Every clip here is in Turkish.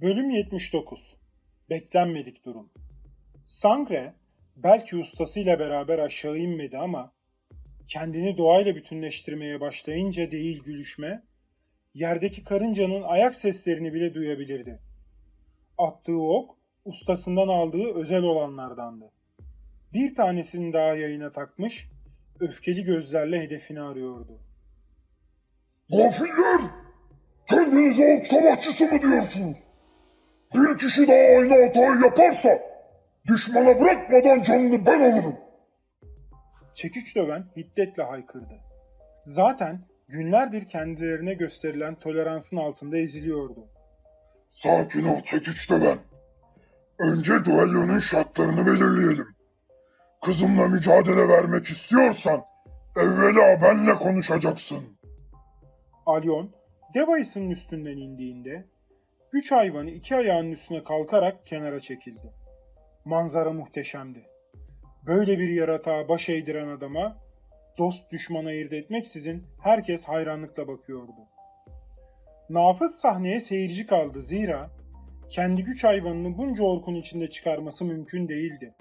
Bölüm 79 Beklenmedik durum Sangre belki ustasıyla beraber aşağı inmedi ama kendini doğayla bütünleştirmeye başlayınca değil gülüşme, yerdeki karıncanın ayak seslerini bile duyabilirdi. Attığı ok ustasından aldığı özel olanlardandı. Bir tanesini daha yayına takmış, öfkeli gözlerle hedefini arıyordu. Gafiller! Kendinize ork savaşçısı mı diyorsunuz? Bir kişi daha aynı hatayı yaparsa düşmana bırakmadan canını ben alırım. Çekiç döven hiddetle haykırdı. Zaten günlerdir kendilerine gösterilen toleransın altında eziliyordu. Sakin ol çekiç ben. Önce düellonun şartlarını belirleyelim. Kızımla mücadele vermek istiyorsan evvela benle konuşacaksın. Alyon, dev ayısının üstünden indiğinde güç hayvanı iki ayağının üstüne kalkarak kenara çekildi. Manzara muhteşemdi. Böyle bir yaratığa baş eğdiren adama dost düşman ayırt etmeksizin herkes hayranlıkla bakıyordu. Nafız sahneye seyirci kaldı zira kendi güç hayvanını bunca orkun içinde çıkarması mümkün değildi.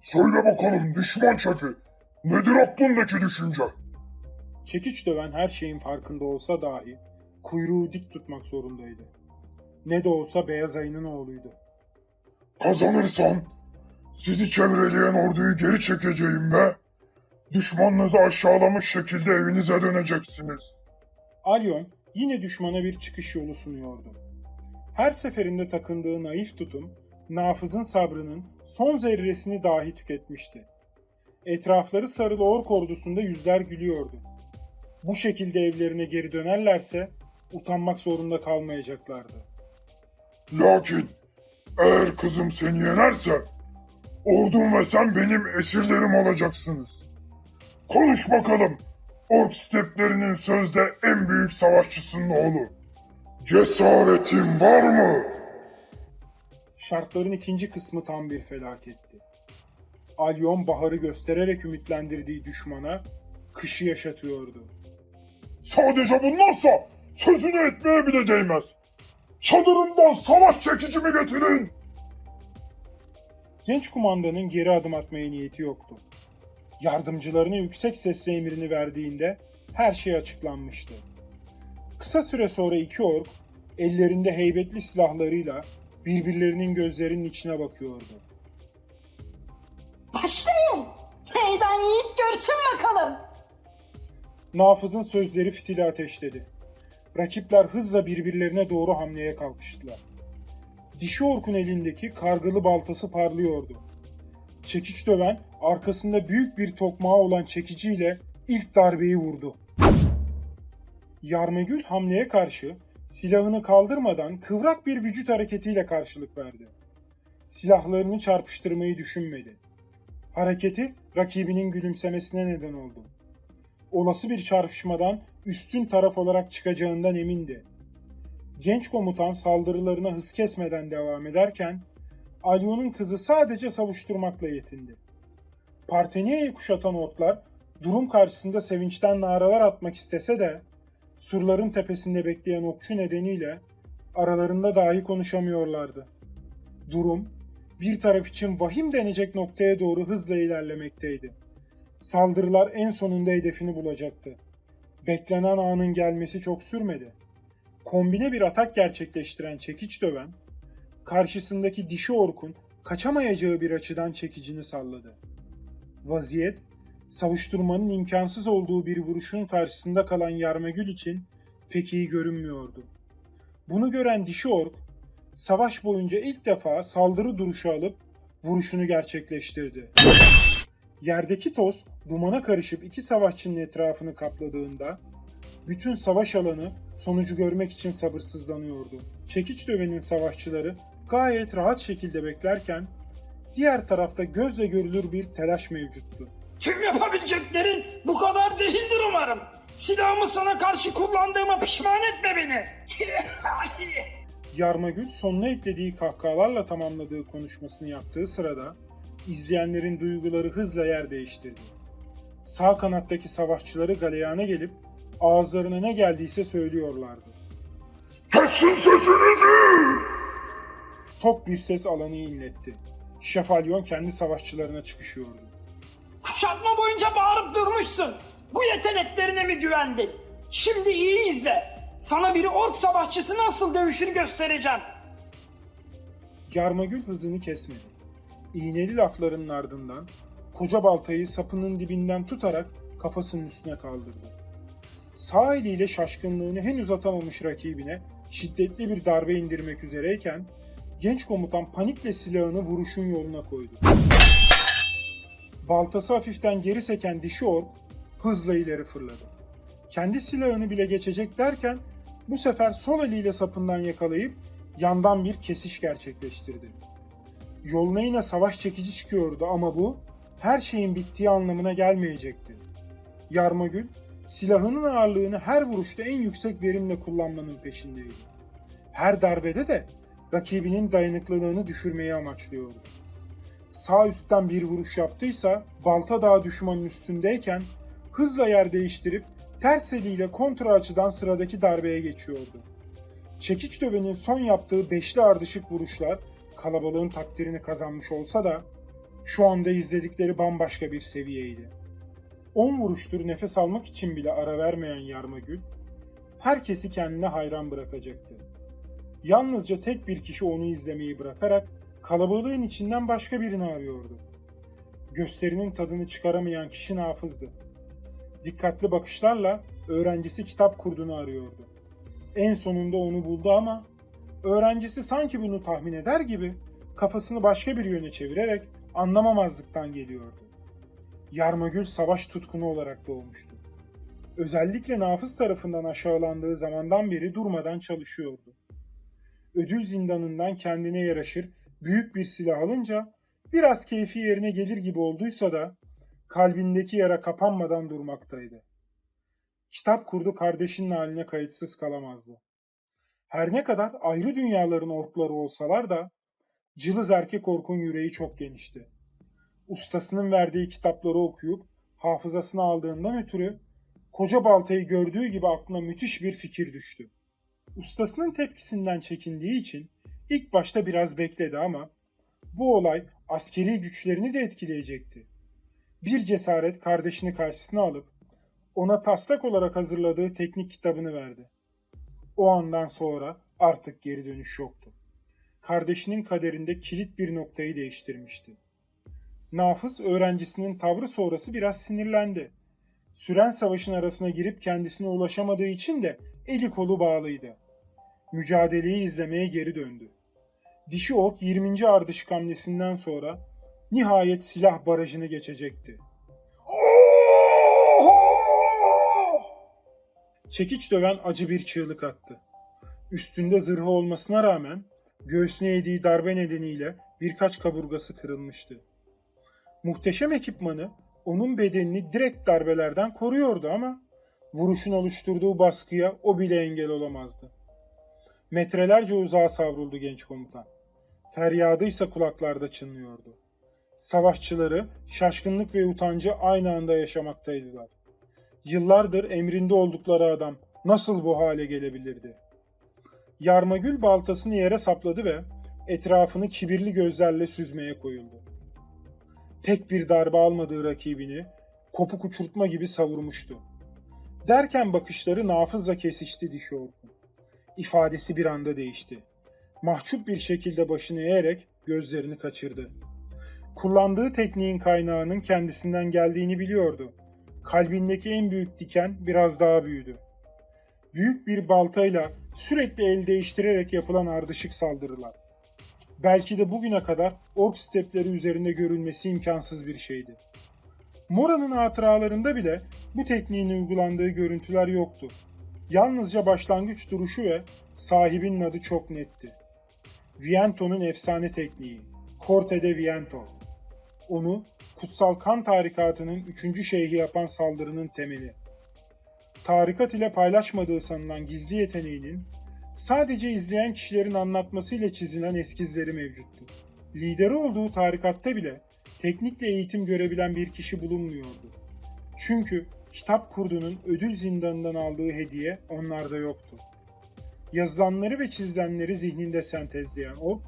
Söyle bakalım düşman şefi. Nedir aklındaki düşünce? Çekiç döven her şeyin farkında olsa dahi kuyruğu dik tutmak zorundaydı. Ne de olsa beyaz ayının oğluydu. Kazanırsan sizi çevreleyen orduyu geri çekeceğim ve düşmanınızı aşağılamış şekilde evinize döneceksiniz. Alyon yine düşmana bir çıkış yolu sunuyordu. Her seferinde takındığı naif tutum, Nafız'ın sabrının son zerresini dahi tüketmişti. Etrafları sarılı ork ordusunda yüzler gülüyordu. Bu şekilde evlerine geri dönerlerse utanmak zorunda kalmayacaklardı. Lakin eğer kızım seni yenerse ordum ve sen benim esirlerim olacaksınız. Konuş bakalım. Ork steplerinin sözde en büyük savaşçısının oğlu. Cesaretin var mı? Şartların ikinci kısmı tam bir felaketti. Alyon baharı göstererek ümitlendirdiği düşmana kışı yaşatıyordu. Sadece bunlarsa sözünü etmeye bile değmez. Çadırımdan savaş çekicimi getirin. Genç kumandanın geri adım atmaya niyeti yoktu. Yardımcılarına yüksek sesle emrini verdiğinde her şey açıklanmıştı. Kısa süre sonra iki ork ellerinde heybetli silahlarıyla birbirlerinin gözlerinin içine bakıyordu. Başlayın. Meydan yiğit görsün bakalım. Nafız'ın sözleri fitili ateşledi. Rakipler hızla birbirlerine doğru hamleye kalkıştılar. Dişi orkun elindeki kargalı baltası parlıyordu. Çekiç döven arkasında büyük bir tokmağı olan çekiciyle ilk darbeyi vurdu. Yarmagül hamleye karşı silahını kaldırmadan kıvrak bir vücut hareketiyle karşılık verdi. Silahlarını çarpıştırmayı düşünmedi. Hareketi rakibinin gülümsemesine neden oldu olası bir çarpışmadan üstün taraf olarak çıkacağından emindi. Genç komutan saldırılarına hız kesmeden devam ederken Alyon'un kızı sadece savuşturmakla yetindi. Parteniye'yi kuşatan orklar durum karşısında sevinçten naralar atmak istese de surların tepesinde bekleyen okçu nedeniyle aralarında dahi konuşamıyorlardı. Durum bir taraf için vahim denecek noktaya doğru hızla ilerlemekteydi. Saldırılar en sonunda hedefini bulacaktı. Beklenen anın gelmesi çok sürmedi. Kombine bir atak gerçekleştiren çekiç döven, karşısındaki dişi orkun kaçamayacağı bir açıdan çekicini salladı. Vaziyet, savuşturmanın imkansız olduğu bir vuruşun karşısında kalan Yarmagül için pek iyi görünmüyordu. Bunu gören dişi ork, savaş boyunca ilk defa saldırı duruşu alıp vuruşunu gerçekleştirdi. Yerdeki toz dumana karışıp iki savaşçının etrafını kapladığında bütün savaş alanı sonucu görmek için sabırsızlanıyordu. Çekiç dövenin savaşçıları gayet rahat şekilde beklerken diğer tarafta gözle görülür bir telaş mevcuttu. Tüm yapabileceklerin bu kadar değildir umarım. Silahımı sana karşı kullandığıma pişman etme beni. Yarmagül sonuna eklediği kahkahalarla tamamladığı konuşmasını yaptığı sırada izleyenlerin duyguları hızla yer değiştirdi. Sağ kanattaki savaşçıları galeyana gelip ağızlarına ne geldiyse söylüyorlardı. Kes Kesin sesinizi! Tok bir ses alanı inletti. Şefalyon kendi savaşçılarına çıkışıyordu. Kuşatma boyunca bağırıp durmuşsun. Bu yeteneklerine mi güvendin? Şimdi iyi izle. Sana bir ork savaşçısı nasıl dövüşür göstereceğim. Yarmagül hızını kesmedi. İğneli laflarının ardından koca baltayı sapının dibinden tutarak kafasının üstüne kaldırdı. Sağ eliyle şaşkınlığını henüz atamamış rakibine şiddetli bir darbe indirmek üzereyken genç komutan panikle silahını vuruşun yoluna koydu. Baltası hafiften geri seken dişi ork hızla ileri fırladı. Kendi silahını bile geçecek derken bu sefer sol eliyle sapından yakalayıp yandan bir kesiş gerçekleştirdi. Yoluna yine savaş çekici çıkıyordu ama bu her şeyin bittiği anlamına gelmeyecekti. Yarmagül silahının ağırlığını her vuruşta en yüksek verimle kullanmanın peşindeydi. Her darbede de rakibinin dayanıklılığını düşürmeyi amaçlıyordu. Sağ üstten bir vuruş yaptıysa balta daha düşmanın üstündeyken hızla yer değiştirip ters eliyle kontra açıdan sıradaki darbeye geçiyordu. Çekiç dövenin son yaptığı beşli ardışık vuruşlar kalabalığın takdirini kazanmış olsa da şu anda izledikleri bambaşka bir seviyeydi. 10 vuruştur nefes almak için bile ara vermeyen Yarmagül, herkesi kendine hayran bırakacaktı. Yalnızca tek bir kişi onu izlemeyi bırakarak kalabalığın içinden başka birini arıyordu. Gösterinin tadını çıkaramayan kişi Nafız'dı. Dikkatli bakışlarla öğrencisi kitap kurduğunu arıyordu. En sonunda onu buldu ama öğrencisi sanki bunu tahmin eder gibi kafasını başka bir yöne çevirerek anlamamazlıktan geliyordu. Yarmagül savaş tutkunu olarak doğmuştu. Özellikle Nafız tarafından aşağılandığı zamandan beri durmadan çalışıyordu. Ödül zindanından kendine yaraşır büyük bir silah alınca biraz keyfi yerine gelir gibi olduysa da kalbindeki yara kapanmadan durmaktaydı. Kitap kurdu kardeşinin haline kayıtsız kalamazdı. Her ne kadar ayrı dünyaların orkları olsalar da cılız erkek orkun yüreği çok genişti. Ustasının verdiği kitapları okuyup hafızasına aldığından ötürü koca baltayı gördüğü gibi aklına müthiş bir fikir düştü. Ustasının tepkisinden çekindiği için ilk başta biraz bekledi ama bu olay askeri güçlerini de etkileyecekti. Bir cesaret kardeşini karşısına alıp ona taslak olarak hazırladığı teknik kitabını verdi. O andan sonra artık geri dönüş yoktu. Kardeşinin kaderinde kilit bir noktayı değiştirmişti. Nafız öğrencisinin tavrı sonrası biraz sinirlendi. Süren savaşın arasına girip kendisine ulaşamadığı için de eli kolu bağlıydı. Mücadeleyi izlemeye geri döndü. Dişi ork 20. ardışık hamlesinden sonra nihayet silah barajını geçecekti. Çekiç döven acı bir çığlık attı. Üstünde zırhı olmasına rağmen göğsüne yediği darbe nedeniyle birkaç kaburgası kırılmıştı. Muhteşem ekipmanı onun bedenini direkt darbelerden koruyordu ama vuruşun oluşturduğu baskıya o bile engel olamazdı. Metrelerce uzağa savruldu genç komutan. Feryadıysa kulaklarda çınlıyordu. Savaşçıları şaşkınlık ve utancı aynı anda yaşamaktaydılar. Yıllardır emrinde oldukları adam nasıl bu hale gelebilirdi? Yarmagül baltasını yere sapladı ve etrafını kibirli gözlerle süzmeye koyuldu. Tek bir darbe almadığı rakibini kopuk uçurtma gibi savurmuştu. Derken bakışları nafızla kesişti dişi orkun. İfadesi bir anda değişti. Mahcup bir şekilde başını eğerek gözlerini kaçırdı. Kullandığı tekniğin kaynağının kendisinden geldiğini biliyordu. Kalbindeki en büyük diken biraz daha büyüdü. Büyük bir baltayla sürekli el değiştirerek yapılan ardışık saldırılar. Belki de bugüne kadar ork stepleri üzerinde görülmesi imkansız bir şeydi. Mora'nın hatıralarında bile bu tekniğin uygulandığı görüntüler yoktu. Yalnızca başlangıç duruşu ve sahibinin adı çok netti. Viento'nun efsane tekniği, Corte de Viento. Onu kutsal kan tarikatının üçüncü şeyhi yapan saldırının temeli. Tarikat ile paylaşmadığı sanılan gizli yeteneğinin sadece izleyen kişilerin anlatmasıyla çizilen eskizleri mevcuttu. Lideri olduğu tarikatta bile teknikle eğitim görebilen bir kişi bulunmuyordu. Çünkü kitap kurduğunun ödül zindanından aldığı hediye onlarda yoktu. yazılanları ve çizilenleri zihninde sentezleyen o,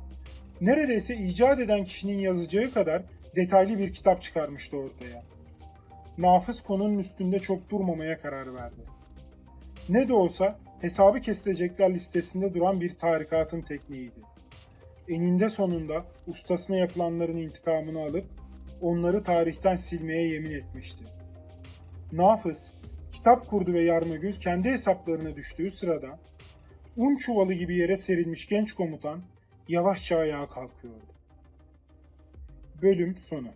neredeyse icat eden kişinin yazacağı kadar detaylı bir kitap çıkarmıştı ortaya. Nafız konunun üstünde çok durmamaya karar verdi. Ne de olsa hesabı kesilecekler listesinde duran bir tarikatın tekniğiydi. Eninde sonunda ustasına yapılanların intikamını alıp onları tarihten silmeye yemin etmişti. Nafız, kitap kurdu ve Yarmagül kendi hesaplarına düştüğü sırada un çuvalı gibi yere serilmiş genç komutan yavaşça ayağa kalkıyordu. Bölüm sonu